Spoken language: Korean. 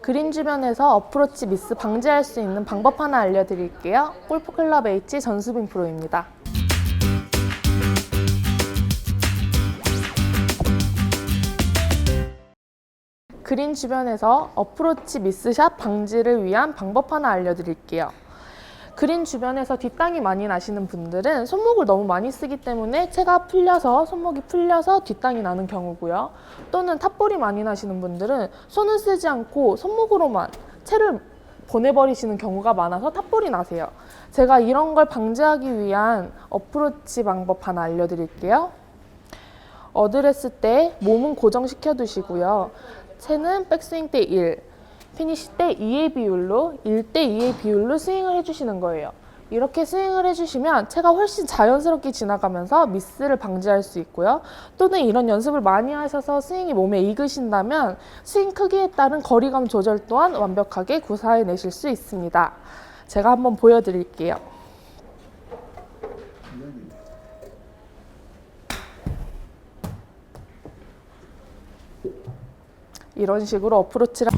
그린 주변에서 어프로치 미스 방지할 수 있는 방법 하나 알려드릴게요. 골프클럽 H 전수빈 프로입니다. 그린 주변에서 어프로치 미스샷 방지를 위한 방법 하나 알려드릴게요. 그린 주변에서 뒷땅이 많이 나시는 분들은 손목을 너무 많이 쓰기 때문에 채가 풀려서 손목이 풀려서 뒷땅이 나는 경우고요. 또는 탑볼이 많이 나시는 분들은 손을 쓰지 않고 손목으로만 채를 보내버리시는 경우가 많아서 탑볼이 나세요. 제가 이런 걸 방지하기 위한 어프로치 방법 하나 알려드릴게요. 어드레스 때 몸은 고정시켜 두시고요. 채는 백스윙 때 1, 피니시 때 2의 비율로 1대 2의 비율로 스윙을 해주시는 거예요. 이렇게 스윙을 해주시면 채가 훨씬 자연스럽게 지나가면서 미스를 방지할 수 있고요. 또는 이런 연습을 많이 하셔서 스윙이 몸에 익으신다면 스윙 크기에 따른 거리감 조절 또한 완벽하게 구사해내실 수 있습니다. 제가 한번 보여드릴게요. 이런 식으로 어프로치를